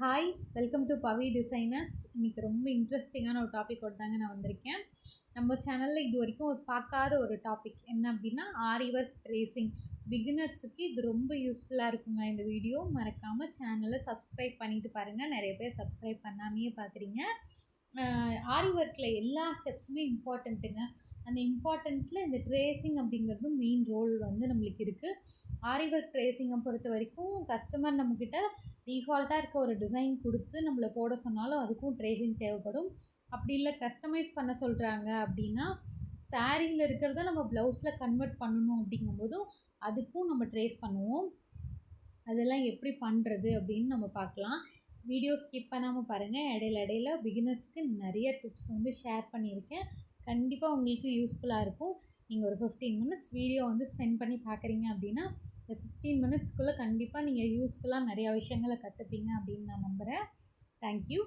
Hi welcome to Pavi designers இன்றைக்கி ரொம்ப இன்ட்ரெஸ்டிங்கான ஒரு டாபிக் தாங்க நான் வந்திருக்கேன். நம்ம சேனலில் இது வரைக்கும் ஒரு பார்க்காத ஒரு டாபிக் என்ன அப்படின்னா ஆரி ஒர்க் ட்ரேசிங் பிகினர்ஸுக்கு இது ரொம்ப யூஸ்ஃபுல்லாக இருக்குங்க இந்த வீடியோ மறக்காமல் சேனலை சப்ஸ்கிரைப் பண்ணிட்டு பாருங்கள் நிறைய பேர் சப்ஸ்கிரைப் பண்ணாமையே பார்க்குறீங்க. ஆரி ஒர்க்கில் எல்லா ஸ்டெப்ஸுமே இம்பார்ட்டண்ட்டுங்க. அந்த இம்பார்ட்டண்ட்டில் இந்த ட்ரேசிங் அப்படிங்கிறதும் மெயின் ரோல் வந்து நம்மளுக்கு இருக்குது ஆரி ஒர்க் ட்ரேசிங்கை பொறுத்த வரைக்கும் கஸ்டமர் நம்மக்கிட்ட டிஃபால்ட்டாக இருக்க ஒரு டிசைன் கொடுத்து நம்மளை போட சொன்னாலும் அதுக்கும் ட்ரேசிங் தேவைப்படும். அப்படி இல்லை கஸ்டமைஸ் பண்ண சொல்கிறாங்க அப்படின்னா சாரியில் இருக்கிறத நம்ம ப்ளவுஸில் கன்வெர்ட் பண்ணணும் அப்படிங்கும்போதும் அதுக்கும் நம்ம ட்ரேஸ் பண்ணுவோம். அதெல்லாம் எப்படி பண்ணுறது அப்படின்னு நம்ம பார்க்கலாம். வீடியோ ஸ்கிப் பண்ணாமல் பாருங்கள் இடையில இடையில பிகினர்ஸ்க்கு நிறைய டிப்ஸ் வந்து ஷேர் பண்ணியிருக்கேன். கண்டிப்பாக உங்களுக்கு யூஸ்ஃபுல்லாக இருக்கும். நீங்கள் ஒரு ஃபிஃப்டீன் மினிட்ஸ் வீடியோ வந்து ஸ்பெண்ட் பண்ணி பார்க்குறீங்க அப்படின்னா இந்த ஃபிஃப்டீன் மினிட்ஸ்க்குள்ளே கண்டிப்பாக நீங்கள் யூஸ்ஃபுல்லாக நிறையா விஷயங்களை கற்றுப்பீங்க அப்படின்னு நான் நம்புகிறேன் தேங்க்யூ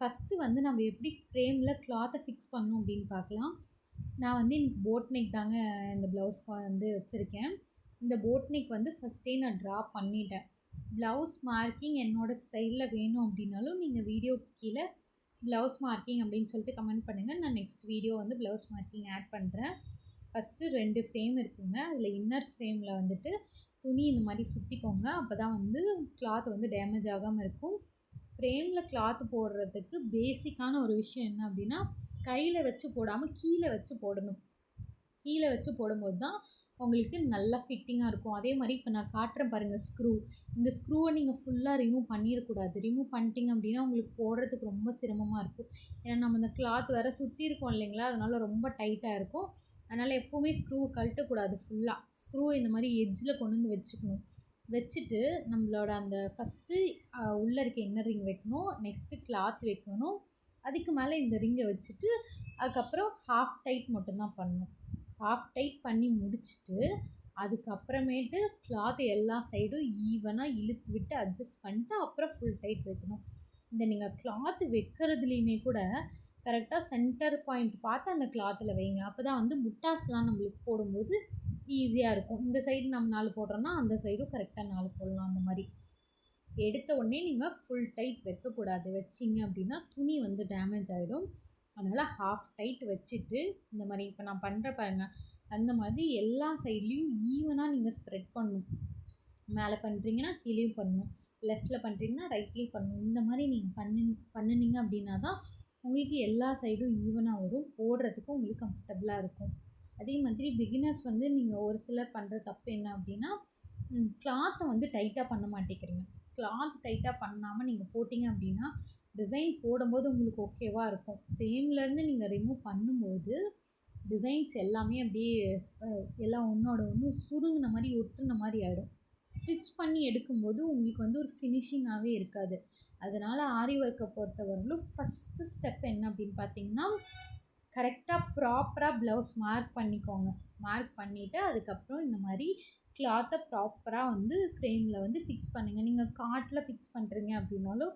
ஃபஸ்ட்டு வந்து நம்ம எப்படி ஃப்ரேமில் கிளாத்தை ஃபிக்ஸ் பண்ணணும் அப்படின்னு பார்க்கலாம். நான் வந்து எனக்கு போட் நெக் தாங்க இந்த ப்ளவுஸ்க்கு வந்து வச்சுருக்கேன். இந்த போட் நெக் வந்து ஃபஸ்ட்டே நான் ட்ரா பண்ணிட்டேன். ப்ளவுஸ் மார்க்கிங் என்னோடய ஸ்டைலில் வேணும் அப்படின்னாலும் நீங்கள் வீடியோ கீழே ப்ளவுஸ் மார்க்கிங் அப்படின்னு சொல்லிட்டு கமெண்ட் பண்ணுங்கள் நான் நெக்ஸ்ட் வீடியோ வந்து ப்ளவுஸ் மார்க்கிங் ஆட் பண்ணுறேன் ஃபஸ்ட்டு ரெண்டு ஃப்ரேம் இருக்குங்க. அதில் இன்னர் ஃப்ரேமில் வந்துட்டு துணி இந்த மாதிரி சுற்றிக்கோங்க அப்போ தான் வந்து கிளாத் வந்து டேமேஜ் ஆகாமல் இருக்கும். ஃப்ரேமில் கிளாத் போடுறதுக்கு பேசிக்கான ஒரு விஷயம் என்ன அப்படின்னா கையில் வச்சு போடாமல் கீழே வச்சு போடணும். கீழே வச்சு போடும்போது தான் உங்களுக்கு நல்லா ஃபிட்டிங்காக இருக்கும். அதே மாதிரி இப்போ நான் காட்டுறேன் பாருங்கள் ஸ்க்ரூ இந்த ஸ்க்ரூவை நீங்கள் ஃபுல்லாக ரிமூவ் பண்ணிடக்கூடாது. ரிமூவ் பண்ணிட்டீங்க அப்படின்னா உங்களுக்கு போடுறதுக்கு ரொம்ப சிரமமாக இருக்கும். ஏன்னா நம்ம இந்த கிளாத் வேறு சுற்றி இருக்கோம் இல்லைங்களா? அதனால் ரொம்ப டைட்டாக இருக்கும். அதனால் எப்போவுமே ஸ்க்ரூவை கழட்டக்கூடாது ஃபுல்லாக ஸ்க்ரூ இந்த மாதிரி எட்ஜில் கொண்டு வந்து வச்சுக்கணும். வச்சுட்டு நம்மளோட அந்த ஃபஸ்ட்டு உள்ளே இருக்க இன்னர் ரிங் வைக்கணும். நெக்ஸ்ட்டு கிளாத் வைக்கணும். அதுக்கு மேலே இந்த ரிங்கை வச்சுட்டு அதுக்கப்புறம் ஹாஃப் டைட் மட்டும்தான் பண்ணணும். ஹாஃப் டைட் பண்ணி முடிச்சுட்டு அதுக்கப்புறமேட்டு கிளாத் எல்லா சைடும் ஈவனாக இழுத்து விட்டு அட்ஜஸ்ட் பண்ணிட்டு அப்புறம் ஃபுல் டைட் வைக்கணும். இந்த நீங்கள் கிளாத் வைக்கிறதுலேயுமே கூட கரெக்டாக சென்டர் பாயிண்ட் பார்த்து அந்த கிளாத்தில் வைங்க. அப்போ தான் வந்து முட்டாஸ்லாம் நம்மளுக்கு போடும்போது ஈஸியாக இருக்கும். இந்த சைடு நம்ம நாலு போடுறோன்னா அந்த சைடும் கரெக்டாக நாலு போடலாம் அந்த மாதிரி. எடுத்த உடனே நீங்கள் ஃபுல் டைட் வைக்கக்கூடாது. வச்சிங்க அப்படின்னா துணி வந்து டேமேஜ் ஆகிடும் அதனால் ஹாஃப் டைட் வச்சுட்டு இந்த மாதிரி இப்போ நான் பண்ணுற பாருங்க அந்த மாதிரி எல்லா சைட்லேயும் ஈவனாக நீங்கள் ஸ்ப்ரெட் பண்ணணும். மேலே பண்ணுறீங்கன்னா கீழேயும் பண்ணணும். லெஃப்ட்டில் பண்ணுறீங்கன்னா ரைட்லேயும் பண்ணணும். இந்த மாதிரி நீங்கள் பண்ணி பண்ணினீங்க அப்படின்னா தான் உங்களுக்கு எல்லா சைடும் ஈவனாக வரும். போடுறதுக்கு உங்களுக்கு கம்ஃபர்டபுளாக இருக்கும். அதே மாதிரி பிகினர்ஸ் வந்து நீங்கள் ஒரு சிலர் பண்ணுற தப்பு என்ன அப்படின்னா கிளாத்தை வந்து டைட்டாக பண்ண மாட்டேங்கிறீங்க. கிளாத் டைட்டாக பண்ணாமல் நீங்கள் போட்டிங்க அப்படின்னா டிசைன் போடும்போது உங்களுக்கு ஓகேவாக இருக்கும். ஃப்ரேம்லேருந்து நீங்கள் ரிமூவ் பண்ணும்போது டிசைன்ஸ் எல்லாமே அப்படியே எல்லாம் ஒன்றோட ஒன்று சுருங்கின மாதிரி ஒட்டுன மாதிரி ஆகிடும் ஸ்டிச் பண்ணி எடுக்கும்போது உங்களுக்கு வந்து ஒரு ஃபினிஷிங்காகவே இருக்காது. அதனால் ஆரி ஒர்க்கை பொறுத்தவரையிலும் ஃபஸ்ட்டு ஸ்டெப் என்ன அப்படின்னு பார்த்தீங்கன்னா கரெக்டாக ப்ராப்பராக ப்ளவுஸ் மார்க் பண்ணிக்கோங்க. மார்க் பண்ணிவிட்டு அதுக்கப்புறம் இந்த மாதிரி கிளாத்தை ப்ராப்பராக வந்து ஃப்ரேமில் வந்து ஃபிக்ஸ் பண்ணுங்கள் நீங்கள் காட்டில் ஃபிக்ஸ் பண்ணுறீங்க அப்படின்னாலும்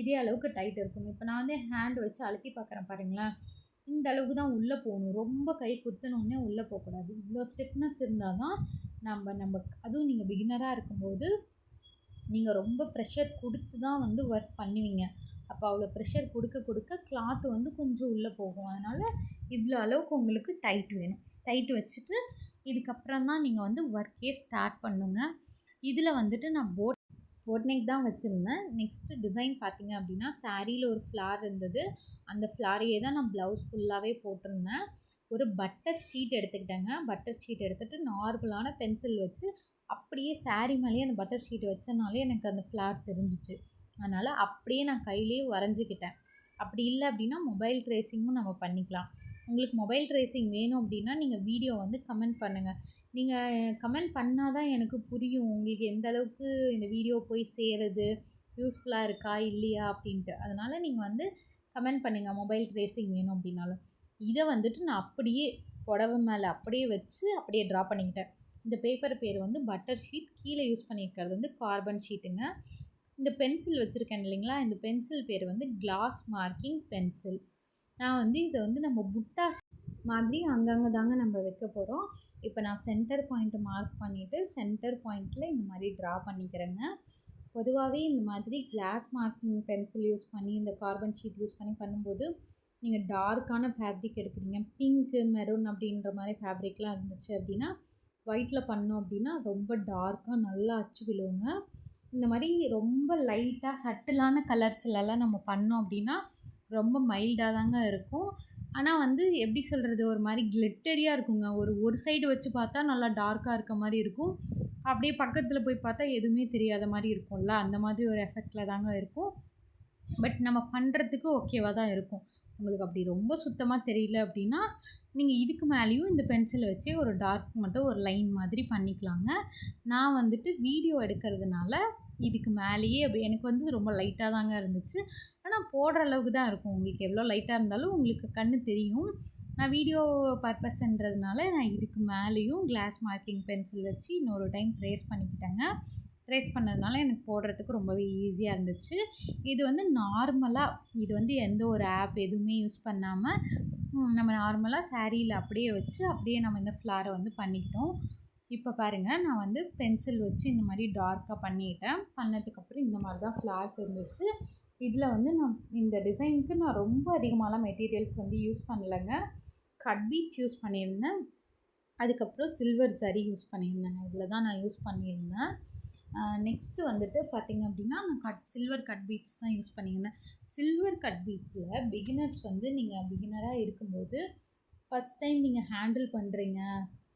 இதே அளவுக்கு டைட் இருக்கும். இப்போ நான் வந்து ஹேண்ட் வச்சு அழுத்தி பார்க்குறேன் பாருங்களேன். இந்த அளவுக்கு தான் உள்ளே போகணும். ரொம்ப கை குத்தினோடனே உள்ளே போகக்கூடாது. இவ்வளோ ஸ்டிஃப்னஸ் இருந்தால் தான் நம்ம நம்ம அதுவும் நீங்கள் பிகினராக இருக்கும்போது நீங்கள் ரொம்ப ப்ரெஷர் கொடுத்து தான் வந்து ஒர்க் பண்ணுவீங்க. அப்போ அவ்வளோ ப்ரெஷர் கொடுக்க கொடுக்க கிளாத்து வந்து கொஞ்சம் உள்ளே போகும். அதனால் இவ்வளோ அளவுக்கு உங்களுக்கு டைட் வேணும். டைட் வச்சுட்டு இதுக்கப்புறம் தான் நீங்கள் வந்து ஒர்க்கே ஸ்டார்ட் பண்ணுங்கள் இதில் வந்துட்டு நான் போட் போட் தான் வச்சுருந்தேன். நெக்ஸ்ட்டு டிசைன் பார்த்தீங்க அப்படின்னா சாரியில் ஒரு ஃப்ளார் இருந்தது. அந்த ஃப்ளாரையே தான் நான் ப்ளவுஸ் ஃபுல்லாகவே போட்டிருந்தேன். ஒரு பட்டர் ஷீட் எடுத்துக்கிட்டேங்க. பட்டர் ஷீட் எடுத்துகிட்டு நார்மலான பென்சில் வச்சு அப்படியே சாரீ மேலேயே அந்த பட்டர் ஷீட் வச்சனாலே எனக்கு அந்த ஃப்ளார் தெரிஞ்சிச்சு. அதனால் அப்படியே நான் கையிலேயே வரைஞ்சிக்கிட்டேன். அப்படி இல்லை அப்படின்னா மொபைல் ட்ரேசிங்கும் நம்ம பண்ணிக்கலாம். உங்களுக்கு மொபைல் ட்ரேசிங் வேணும் அப்படின்னா நீங்கள் வீடியோ வந்து கமெண்ட் பண்ணுங்கள் நீங்கள் கமெண்ட் பண்ணால் தான் எனக்கு புரியும். உங்களுக்கு எந்த அளவுக்கு இந்த வீடியோ போய் சேருது? யூஸ்ஃபுல்லாக இருக்கா? இல்லையா? அப்படின்ட்டு. அதனால் நீங்கள் வந்து கமெண்ட் பண்ணுங்கள் மொபைல் ட்ரேசிங் வேணும் அப்படின்னாலும். இதை வந்துட்டு நான் அப்படியே புடவை மேலே அப்படியே வச்சு அப்படியே ட்ரா பண்ணிக்கிட்டேன். இந்த பேப்பர் பேர் வந்து பட்டர் ஷீட் கீழே யூஸ் பண்ணியிருக்கிறது வந்து கார்பன் ஷீட்டுங்க இந்த பென்சில் வச்சுருக்கேன் இல்லைங்களா? இந்த பென்சில் பேர் வந்து கிளாஸ் மார்க்கிங் பென்சில் நான் வந்து இதை வந்து நம்ம புட்டாஸ் மாதிரி அங்கங்கே தாங்க நம்ம வைக்க போகிறோம் இப்போ நான் சென்டர் பாயிண்ட்டு மார்க் பண்ணிவிட்டு சென்டர் பாயிண்ட்டில் இந்த மாதிரி ட்ரா பண்ணிக்கிறேங்க. பொதுவாகவே இந்த மாதிரி கிளாஸ் மார்க்கிங் பென்சில் யூஸ் பண்ணி இந்த கார்பன் ஷீட் யூஸ் பண்ணி பண்ணும்போது நீங்கள் டார்க்கான ஃபேப்ரிக் எடுக்கிறீங்க. பிங்க்கு மெரூன் அப்படின்ற மாதிரி ஃபேப்ரிக்லாம் இருந்துச்சு அப்படின்னா ஒயிட்டில் பண்ணோம் அப்படின்னா ரொம்ப டார்க்காக நல்லா அச்சு விழுவுங்க. இந்த மாதிரி ரொம்ப லைட்டாக சட்டிலான கலர்ஸ்லலாம் நம்ம பண்ணோம் அப்படின்னா ரொம்ப மைல்டாக தாங்க இருக்கும். ஆனால் வந்து எப்படி சொல்கிறது ஒரு மாதிரி கிளிட்டரியாக இருக்குங்க. ஒரு ஒரு சைடு வச்சு பார்த்தா நல்லா டார்க்காக இருக்க மாதிரி இருக்கும். அப்படியே பக்கத்தில் போய் பார்த்தா எதுவுமே தெரியாத மாதிரி இருக்கும்ல. அந்த மாதிரி ஒரு எஃபெக்டில் தாங்க இருக்கும். பட் நம்ம பண்ணுறதுக்கு ஓகேவாக தான் இருக்கும். உங்களுக்கு அப்படி ரொம்ப சுத்தமாக தெரியல அப்படின்னா நீங்கள் இதுக்கு மேலேயும் இந்த பென்சிலை வச்சு ஒரு டார்க் மட்டும் ஒரு லைன் மாதிரி பண்ணிக்கலாங்க. நான் வந்துட்டு வீடியோ எடுக்கிறதுனால இதுக்கு மேலேயே அப்படி எனக்கு வந்து ரொம்ப லைட்டாக தாங்க இருந்துச்சு. ஆனால் போடுற அளவுக்கு தான் இருக்கும். உங்களுக்கு எவ்வளோ லைட்டாக இருந்தாலும் உங்களுக்கு கண் தெரியும். நான் வீடியோ பர்பஸ்ன்றதுனால நான் இதுக்கு மேலேயும் கிளாஸ் மார்க்கிங் பென்சில் வச்சு இன்னொரு டைம் ட்ரேஸ் பண்ணிக்கிட்டேங்க. ட்ரேஸ் பண்ணதுனால எனக்கு போடுறதுக்கு ரொம்பவே ஈஸியாக இருந்துச்சு. இது வந்து நார்மலாக இது வந்து எந்த ஒரு ஆப் எதுவுமே யூஸ் பண்ணாமல் நம்ம நார்மலாக சாரியில் அப்படியே வச்சு அப்படியே நம்ம இந்த ஃப்ளாரை வந்து பண்ணிக்கிட்டோம். இப்போ பாருங்கள் நான் வந்து பென்சில் வச்சு இந்த மாதிரி டார்க்காக பண்ணிட்டேன். பண்ணதுக்கப்புறம் இந்த மாதிரி தான் ஃப்ளார்ஸ் இருந்துச்சு. இதில் வந்து நான் இந்த டிசைனுக்கு நான் ரொம்ப அதிகமாகலாம் மெட்டீரியல்ஸ் வந்து யூஸ் பண்ணலைங்க. கட் பீச் யூஸ் பண்ணியிருந்தேன். அதுக்கப்புறம் சில்வர் சரி யூஸ் பண்ணியிருந்தேங்க. இவ்வளோ தான் நான் யூஸ் பண்ணியிருந்தேன். நெக்ஸ்ட்டு வந்துட்டு பார்த்திங்க அப்படின்னா நான் கட் சில்வர் கட் பீட்ஸ் தான் யூஸ் பண்ணியிருந்தேன். சில்வர் கட் பீட்ஸில் பிகினர்ஸ் வந்து நீங்கள் பிகினராக இருக்கும்போது ஃபஸ்ட் டைம் நீங்கள் ஹேண்டில் பண்ணுறீங்க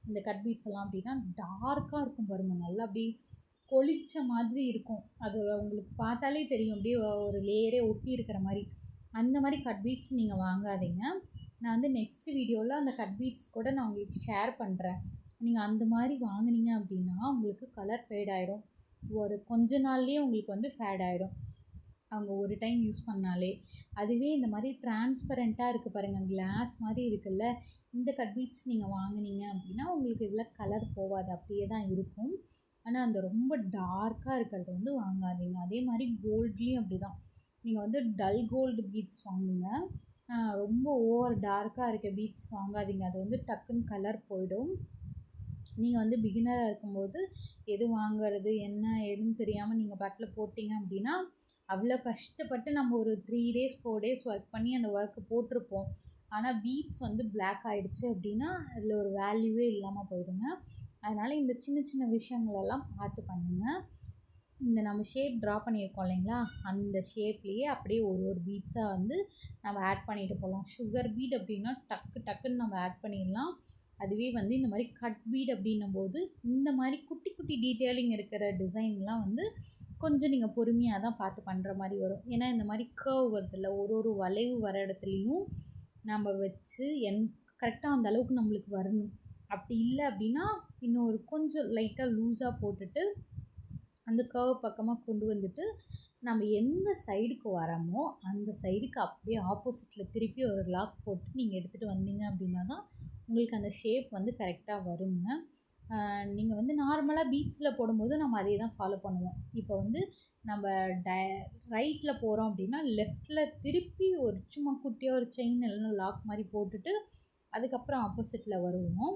இந்த கட் பீட்ஸ் எல்லாம் அப்படின்னா டார்க்காக இருக்கும் பாருங்கள் நல்லா அப்படி கொளிச்ச மாதிரி இருக்கும். அது உங்களுக்கு பார்த்தாலே தெரியும். அப்படியே ஒரு லேயரே ஒட்டி இருக்கிற மாதிரி. அந்த மாதிரி கட் பீட்ஸ் நீங்கள் வாங்காதீங்க. நான் வந்து நெக்ஸ்ட் வீடியோவில் அந்த கட் பீட்ஸ் கூட நான் உங்களுக்கு ஷேர் பண்ணுறேன் நீங்கள் அந்த மாதிரி வாங்கினீங்க அப்படின்னா உங்களுக்கு கலர் ஃபேட் ஆகிடும் ஒரு கொஞ்ச நாள்லேயே உங்களுக்கு வந்து ஃபேட் ஆகிடும் அவங்க ஒரு டைம் யூஸ் பண்ணாலே. அதுவே இந்த மாதிரி டிரான்ஸ்பரண்ட்டாக இருக்குது பாருங்கள் கிளாஸ் மாதிரி இருக்குல்ல. இந்த கட் பீட்ஸ் நீங்கள் வாங்கினீங்க அப்படின்னா உங்களுக்கு இதில் கலர் போகாது. அப்படியே தான் இருக்கும். ஆனால் அந்த ரொம்ப டார்க்காக இருக்கிறது வந்து வாங்காதீங்க. அதே மாதிரி கோல்ட்லேயும் அப்படி தான் நீங்கள் வந்து டல் கோல்டு பீட்ஸ் வாங்குங்க. ரொம்ப ஓவர் டார்க்காக இருக்க பீட்ஸ் வாங்காதீங்க. அது வந்து டக்குன்னு கலர் போயிடும். நீங்கள் வந்து பிகினராக இருக்கும்போது எது வாங்குறது என்ன ஏதுன்னு தெரியாமல் நீங்கள் பாட்டில் போட்டிங்க அப்படின்னா அவ்வளோ கஷ்டப்பட்டு நம்ம ஒரு three days four days work பண்ணி அந்த ஒர்க்கு போட்டிருப்போம். ஆனால் பீட்ஸ் வந்து பிளாக் ஆகிடுச்சு அப்படின்னா அதில் ஒரு வேல்யூவே இல்லாமல் போயிடுங்க. அதனால் இந்த சின்ன சின்ன விஷயங்களெல்லாம் பார்த்து பண்ணுங்கள் இந்த நம்ம ஷேப் ட்ரா பண்ணியிருக்கோம் இல்லைங்களா? அந்த ஷேப்லேயே அப்படியே ஒரு ஒரு பீட்ஸாக வந்து நம்ம ஆட் பண்ணிட்டு போகலாம். சுகர் பீட் அப்படின்னா டக்கு டக்குன்னு நம்ம ஆட் பண்ணிடலாம். அதுவே வந்து இந்த மாதிரி கட் பீட் அப்படின்னும் போது இந்த மாதிரி குட்டி குட்டி டீட்டெயிலிங் இருக்கிற டிசைன்லாம் வந்து கொஞ்சம் நீங்கள் பொறுமையாக தான் பார்த்து பண்ணுற மாதிரி வரும். ஏன்னா இந்த மாதிரி கர்வ் வருதில்ல ஒரு ஒரு வளைவு வர இடத்துலையும் நம்ம வச்சு என் கரெக்டாக அந்த அளவுக்கு நம்மளுக்கு வரணும். அப்படி இல்லை அப்படின்னா இன்னும் ஒரு கொஞ்சம் லைட்டாக லூஸாக போட்டுட்டு அந்த கர்வ் பக்கமாக கொண்டு வந்துட்டு நம்ம எந்த சைடுக்கு வரோமோ அந்த சைடுக்கு அப்படியே ஆப்போசிட்டில் திருப்பி ஒரு லாக் போட்டு நீங்கள் எடுத்துகிட்டு வந்தீங்க அப்படின்னா தான் உங்களுக்கு அந்த ஷேப் வந்து கரெக்டாக வருங்க நீங்கள் வந்து நார்மலாக பீச்சில் போடும்போது நம்ம அதே தான் ஃபாலோ பண்ணுவோம். இப்போ வந்து நம்ம ட ரைட்டில் போகிறோம் அப்படின்னா லெஃப்டில் திருப்பி ஒரு சும்மா குட்டியாக ஒரு செயின் இல்லைன்னா லாக் மாதிரி போட்டுட்டு அதுக்கப்புறம் ஆப்போசிட்டில் வருவோம்.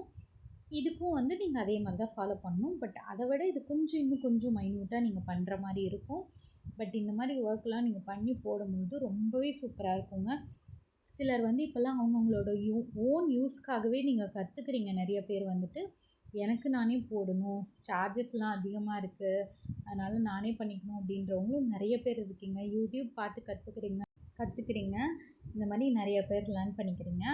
இதுக்கும் வந்து நீங்கள் அதே மாதிரி தான் ஃபாலோ பண்ணணும். பட் அதை விட இது கொஞ்சம் இன்னும் கொஞ்சம் மைன்யூட்டாக நீங்கள் பண்ணுற மாதிரி இருக்கும். பட் இந்த மாதிரி ஒர்க்லாம் நீங்கள் பண்ணி போடும்போது ரொம்பவே சூப்பராக இருக்குங்க. சிலர் வந்து இப்போல்லாம் அவங்கவுங்களோட யூ ஓன் யூஸ்க்காகவே நீங்கள் கற்றுக்குறீங்க நிறைய பேர் வந்துட்டு எனக்கு நானே போடணும். சார்ஜஸ்லாம் அதிகமாக இருக்குது அதனால் நானே பண்ணிக்கணும் அப்படின்றவங்களும் நிறைய பேர் இருக்கீங்க. யூடியூப் பார்த்து கற்றுக்குறீங்க கற்றுக்குறீங்க இந்த மாதிரி நிறைய பேர் லேர்ன் பண்ணிக்கிறீங்க.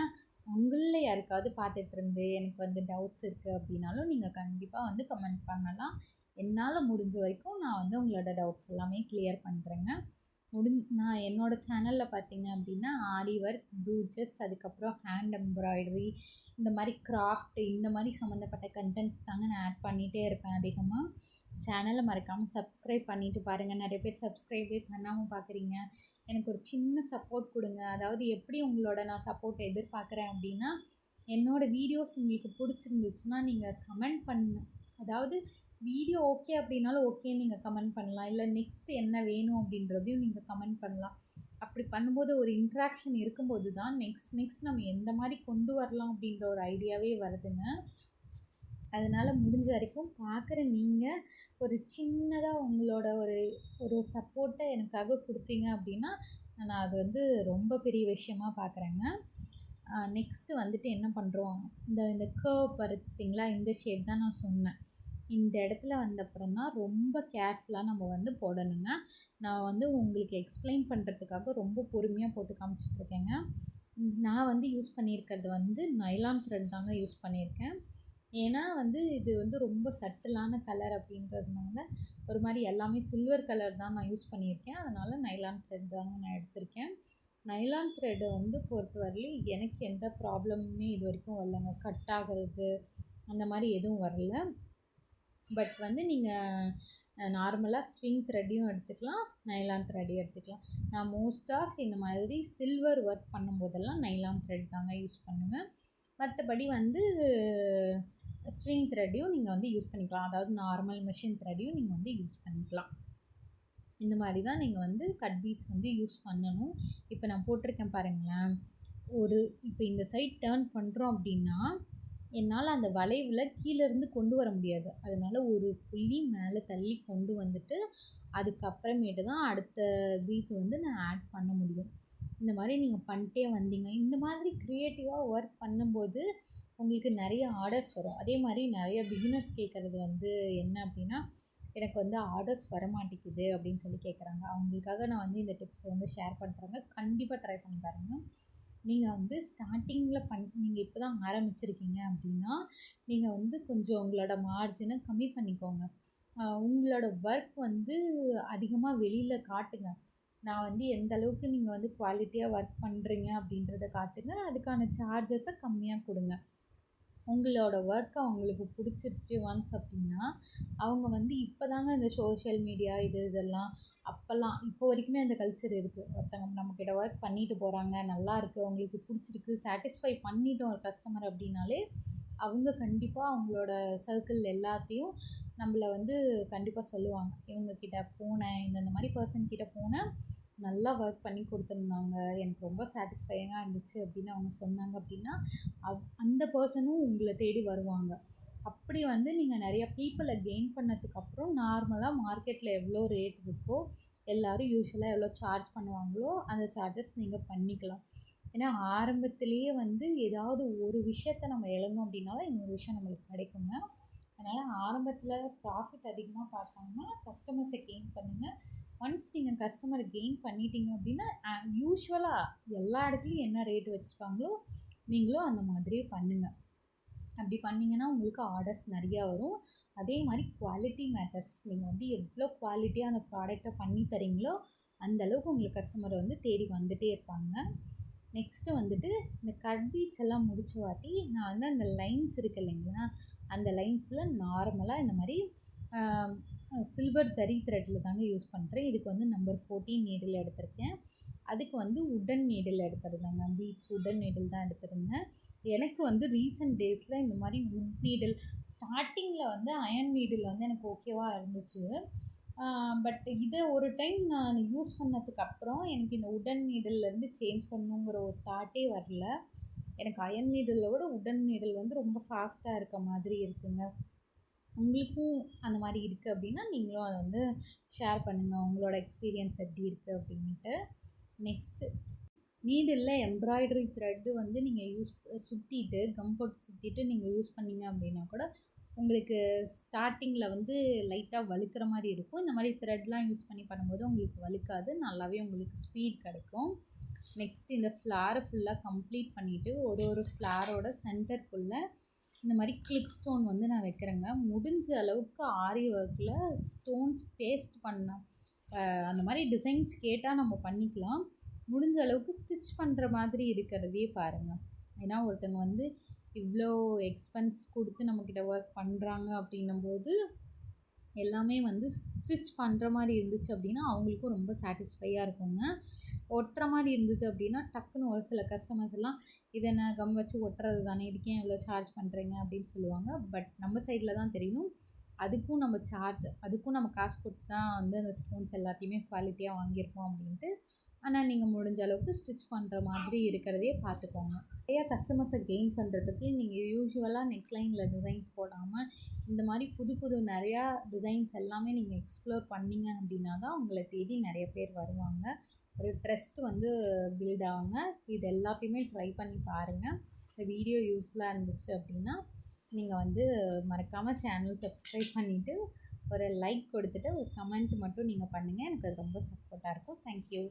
உங்களில் யாருக்காவது பார்த்துட்டு இருந்து எனக்கு வந்து டவுட்ஸ் இருக்குது அப்படின்னாலும் நீங்கள் கண்டிப்பாக வந்து கமெண்ட் பண்ணலாம். என்னால் முடிஞ்ச வரைக்கும் நான் வந்து உங்களோட டவுட்ஸ் எல்லாமே கிளியர் பண்ணுறேங்க முடி நான் என்னோடய சேனலில் பார்த்தீங்க அப்படின்னா ஆரி ஒர்க் ப்ரூச்சஸ் அதுக்கப்புறம் ஹேண்ட் எம்ப்ராய்டரி இந்த மாதிரி கிராஃப்ட் இந்த மாதிரி சம்மந்தப்பட்ட கண்டென்ட்ஸ் தாங்க நான் ஆட் பண்ணிகிட்டே இருப்பேன் அதிகமாக சேனலை மறக்காமல் சப்ஸ்கிரைப் பண்ணிவிட்டு பாருங்கள் நிறைய பேர் சப்ஸ்கிரைபே பண்ணாமல் பார்க்குறீங்க எனக்கு ஒரு சின்ன சப்போர்ட் கொடுங்க. அதாவது எப்படி உங்களோட நான் சப்போர்ட் எதிர்பார்க்குறேன் அப்படின்னா என்னோடய வீடியோஸ் உங்களுக்கு பிடிச்சிருந்துச்சுன்னா நீங்கள் கமெண்ட் பண்ண அதாவது வீடியோ ஓகே அப்படின்னாலும் ஓகேன்னு நீங்கள் கமெண்ட் பண்ணலாம். இல்லை நெக்ஸ்ட் என்ன வேணும் அப்படின்றதையும் நீங்கள் கமெண்ட் பண்ணலாம். அப்படி பண்ணும்போது ஒரு இன்ட்ராக்ஷன் இருக்கும்போது தான் நெக்ஸ்ட் நெக்ஸ்ட் நம்ம எந்த மாதிரி கொண்டு வரலாம் அப்படின்ற ஒரு ஐடியாவே வருதுங்க. அதனால் முடிஞ்ச வரைக்கும் பார்க்குற நீங்கள் ஒரு சின்னதாக உங்களோட ஒரு ஒரு சப்போர்ட்டை எனக்காக கொடுத்தீங்க அப்படின்னா நான் அது வந்து ரொம்ப பெரிய விஷயமா பார்க்குறேங்க நெக்ஸ்ட்டு வந்துட்டு என்ன பண்ணுறோம் இந்த இந்த கேர்வ் பார்த்தீங்களா இந்த ஷேப் தான் நான் சொன்னேன். இந்த இடத்துல வந்தப்புறம் தான் ரொம்ப கேர்ஃபுல்லாக நம்ம வந்து போடணுங்க. நான் வந்து உங்களுக்கு எக்ஸ்பிளைன் பண்ணுறதுக்காக ரொம்ப பொறுமையாக போட்டு காமிச்சிட்ருக்கேங்க நான் வந்து யூஸ் பண்ணியிருக்கிறது வந்து நைலான் த்ரெட் தாங்க யூஸ் பண்ணியிருக்கேன். ஏன்னா வந்து இது வந்து ரொம்ப சட்டிலான கலர் அப்படின்றதுனால ஒரு மாதிரி எல்லாமே சில்வர் கலர் தான் நான் யூஸ் பண்ணியிருக்கேன். அதனால் நைலான் த்ரெட் தாங்க நான் எடுத்திருக்கேன். நைலான் த்ரெட்டை வந்து பொறுத்தவரையிலும் எனக்கு எந்த ப்ராப்ளமுமே இது வரைக்கும் வரலங்க. கட் ஆகிறது அந்த மாதிரி எதுவும் வரல. பட் வந்து நீங்கள் நார்மலாக ஸ்விங் த்ரெட்டையும் எடுத்துக்கலாம் நைலான் த்ரெட்டையும் எடுத்துக்கலாம். நான் மோஸ்ட் ஆஃப் இந்த மாதிரி சில்வர் ஒர்க் பண்ணும்போதெல்லாம் நைலான் த்ரெட் தாங்க யூஸ் பண்ணுவேன். மற்றபடி வந்து ஸ்விங் த்ரெட்டையும் நீங்கள் வந்து யூஸ் பண்ணிக்கலாம். அதாவது நார்மல் மிஷின் த்ரெட்டையும் நீங்கள் வந்து யூஸ் பண்ணிக்கலாம். இந்த மாதிரி தான் நீங்கள் வந்து கட் பீட்ஸ் வந்து யூஸ் பண்ணணும். இப்போ நான் போட்டிருக்கேன் பாருங்களேன். ஒரு இப்போ இந்த சைட் டேர்ன் பண்ணுறோம் அப்படின்னா என்னால் அந்த வளைவில் கீழேருந்து கொண்டு வர முடியாது. அதனால் ஒரு புள்ளி மேலே தள்ளி கொண்டு வந்துட்டு அதுக்கப்புறமேட்டு தான் அடுத்த பீட் வந்து நான் ஆட் பண்ண முடியும். இந்த மாதிரி நீங்கள் பண்ணிட்டே வந்தீங்க. இந்த மாதிரி க்ரியேட்டிவாக ஒர்க் பண்ணும்போது உங்களுக்கு நிறைய ஆர்டர்ஸ் வரும். அதே மாதிரி நிறைய பிகினர்ஸ் கேட்குறது வந்து என்ன அப்படின்னா எனக்கு வந்து ஆர்டர்ஸ் வர மாட்டேங்குது அப்படின்னு சொல்லி கேட்குறாங்க அவங்களுக்காக நான் வந்து இந்த டிப்ஸ் வந்து ஷேர் பண்ணுறேங்க கண்டிப்பாக ட்ரை பண்ணி பாருங்கள் நீங்கள் வந்து ஸ்டார்டிங்கில் பண் நீங்கள் இப்போ தான் ஆரம்பிச்சிருக்கீங்க அப்படின்னா நீங்கள் வந்து கொஞ்சம் உங்களோட மார்ஜினை கம்மி பண்ணிக்கோங்க. உங்களோட ஒர்க் வந்து அதிகமாக வெளியில் காட்டுங்க. நான் வந்து எந்த அளவுக்கு நீங்கள் வந்து குவாலிட்டியாக ஒர்க் பண்ணுறீங்க அப்படின்றத காட்டுங்க. அதுக்கான சார்ஜஸை கம்மியாக கொடுங்க. உங்களோட ஒர்க் அவங்களுக்கு பிடிச்சிருச்சு ஒன்ஸ் அப்படின்னா அவங்க வந்து இப்போ தாங்க இந்த சோஷியல் மீடியா இது இதெல்லாம் அப்போல்லாம் இப்போ வரைக்குமே அந்த கல்ச்சர் இருக்குது ஒருத்தவங்க நம்மக்கிட்ட ஒர்க் பண்ணிட்டு போகிறாங்க நல்லா இருக்குது அவங்களுக்கு பிடிச்சிருக்கு சாட்டிஸ்ஃபை பண்ணிட்டோம் ஒரு கஸ்டமர் அப்படின்னாலே அவங்க கண்டிப்பாக அவங்களோட சர்க்கிள் எல்லாத்தையும் நம்மளை வந்து கண்டிப்பாக சொல்லுவாங்க. இவங்கக்கிட்ட போனேன் இந்தந்த மாதிரி பர்சன்கிட்ட போனேன் நல்லா ஒர்க் பண்ணி கொடுத்துருந்தாங்க. எனக்கு ரொம்ப சாட்டிஸ்ஃபையாக இருந்துச்சு அப்படின்னு அவங்க சொன்னாங்க அப்படின்னா அவ் அந்த பர்சனும் உங்களை தேடி வருவாங்க. அப்படி வந்து நீங்கள் நிறையா பீப்புளை கெயின் பண்ணதுக்கப்புறம் நார்மலாக மார்க்கெட்டில் எவ்வளோ ரேட் இருக்கோ எல்லோரும் யூஸ்வலாக எவ்வளோ சார்ஜ் பண்ணுவாங்களோ அந்த சார்ஜஸ் நீங்கள் பண்ணிக்கலாம். ஏன்னா ஆரம்பத்திலேயே வந்து ஏதாவது ஒரு விஷயத்த நம்ம இழந்தோம் அப்படின்னாலும் இன்னொரு விஷயம் நம்மளுக்கு கிடைக்குங்க. அதனால் ஆரம்பத்தில் ப்ராஃபிட் அதிகமாக பார்க்காம கஸ்டமர்ஸை கெயின் பண்ணுங்கள் ஒன்ஸ் நீங்கள் கஸ்டமர் கெயின் பண்ணிட்டீங்க அப்படின்னா யூஸ்வலாக எல்லா இடத்துலையும் என்ன ரேட் வச்சுருக்காங்களோ நீங்களும் அந்த மாதிரியே பண்ணுங்கள் அப்படி பண்ணிங்கன்னா உங்களுக்கு ஆர்டர்ஸ் நிறையா வரும். அதே மாதிரி குவாலிட்டி மேட்டர்ஸ் நீங்கள் வந்து எவ்வளோ குவாலிட்டியாக அந்த ப்ராடக்டை பண்ணி தரீங்களோ அந்தளவுக்கு உங்களுக்கு கஸ்டமர் வந்து தேடி வந்துகிட்டே இருப்பாங்க. நெக்ஸ்ட்டு வந்துட்டு இந்த கட் பீட்ஸ் எல்லாம் முடிச்ச வாட்டி நான் வந்து அந்த லைன்ஸ் இருக்குது இல்லைங்களா அந்த லைன்ஸில் நார்மலாக இந்த மாதிரி சில்வர் சரி த்ரெட்டில் தாங்க யூஸ் பண்ணுறேன் இதுக்கு வந்து நம்பர் ஃபோர்டீன் நீடில் எடுத்திருக்கேன். அதுக்கு வந்து உடன் நீடில் எடுத்துருந்தேங்க. பீட்ஸ் உடன் நீடில் தான் எடுத்திருந்தேன். எனக்கு வந்து ரீசெண்ட் டேஸில் இந்த மாதிரி உட் நீடில் ஸ்டார்டிங்கில் வந்து அயன் நீடில் வந்து எனக்கு ஓகேவாக இருந்துச்சு. பட் இதை ஒரு டைம் நான் யூஸ் பண்ணதுக்கப்புறம் எனக்கு இந்த உடன் நீடில்லேருந்து சேஞ்ச் பண்ணணுங்கிற ஒரு தாட்டே வரல. எனக்கு அயன் நீடலோட விட உடன் நீடல் வந்து ரொம்ப ஃபாஸ்ட்டாக இருக்க மாதிரி இருக்குங்க. உங்களுக்கும் அந்த மாதிரி இருக்குது அப்படின்னா நீங்களும் அதை வந்து ஷேர் பண்ணுங்கள் உங்களோட எக்ஸ்பீரியன்ஸ் எப்படி இருக்குது அப்படின்ட்டு நெக்ஸ்ட்டு நீடில் எம்ப்ராய்டரி த்ரெட்டு வந்து நீங்கள் யூஸ் சுற்றிட்டு கம் போட்டு சுற்றிட்டு நீங்கள் யூஸ் பண்ணீங்க அப்படின்னா கூட உங்களுக்கு ஸ்டார்டிங்கில் வந்து லைட்டாக வழுக்கிற மாதிரி இருக்கும். இந்த மாதிரி த்ரெட்லாம் யூஸ் பண்ணி பண்ணும்போது உங்களுக்கு வழுக்காது. நல்லாவே உங்களுக்கு ஸ்பீட் கிடைக்கும். நெக்ஸ்ட் இந்த ஃப்ளாரை ஃபுல்லாக கம்ப்ளீட் பண்ணிவிட்டு ஒரு ஒரு ஃப்ளாரோட சென்டருக்குள்ளே இந்த மாதிரி கிளிப் ஸ்டோன் வந்து நான் வைக்கிறேங்க. முடிஞ்ச அளவுக்கு ஆரி ஒர்க்கில் ஸ்டோன்ஸ் பேஸ்ட் பண்ண அந்த மாதிரி டிசைன்ஸ் கேட்டால் நம்ம பண்ணிக்கலாம். முடிஞ்ச அளவுக்கு ஸ்டிச் பண்ணுற மாதிரி இருக்கிறதையே பாருங்கள் ஏன்னா ஒருத்தவங்க வந்து இவ்வளோ எக்ஸ்பென்ஸ் கொடுத்து நம்மக்கிட்ட ஒர்க் பண்ணுறாங்க அப்படின்னும்போது எல்லாமே வந்து ஸ்டிச் பண்ணுற மாதிரி இருந்துச்சு அப்படின்னா அவங்களுக்கும் ரொம்ப சாட்டிஸ்ஃபையாக இருக்குங்க. ஒட்டுற மாதிரி இருந்தது அப்படின்னா டக்குன்னு ஒரு சில கஸ்டமர்ஸ் எல்லாம் இது என்ன கம் வச்சு ஒட்டுறது தானே இதுக்கே எவ்வளோ சார்ஜ் பண்ணுறீங்க அப்படின்னு சொல்லுவாங்க. பட் நம்ம சைடில் தான் தெரியும். அதுக்கும் நம்ம சார்ஜ் அதுக்கும் நம்ம காசு கொடுத்து தான் வந்து அந்த ஸ்டோன்ஸ் எல்லாத்தையுமே குவாலிட்டியாக வாங்கியிருக்கோம் அப்படின்ட்டு ஆனால் நீங்கள் முடிஞ்ச அளவுக்கு ஸ்டிச் பண்ணுற மாதிரி இருக்கிறதையே பார்த்துக்கோங்க. நிறையா கஸ்டமர்ஸை கெயின் பண்ணுறதுக்கு நீங்கள் யூஸ்வலாக நெக்லைனில் டிசைன்ஸ் போடாமல் இந்த மாதிரி புது புது நிறையா டிசைன்ஸ் எல்லாமே நீங்கள் எக்ஸ்ப்ளோர் பண்ணிங்க அப்படின்னா தான் உங்களை தேடி நிறைய பேர் வருவாங்க. ஒரு ட்ரஸ்ட் வந்து பில்ட் ஆகுங்க. இது எல்லாத்தையுமே ட்ரை பண்ணி பாருங்கள் இந்த வீடியோ யூஸ்ஃபுல்லாக இருந்துச்சு அப்படின்னா நீங்கள் வந்து மறக்காமல் சேனல் சப்ஸ்கிரைப் பண்ணிவிட்டு ஒரு லைக் கொடுத்துட்டு ஒரு கமெண்ட் மட்டும் நீங்கள் பண்ணுங்கள் எனக்கு அது ரொம்ப சப்போர்ட்டாக இருக்கும். தேங்க்யூ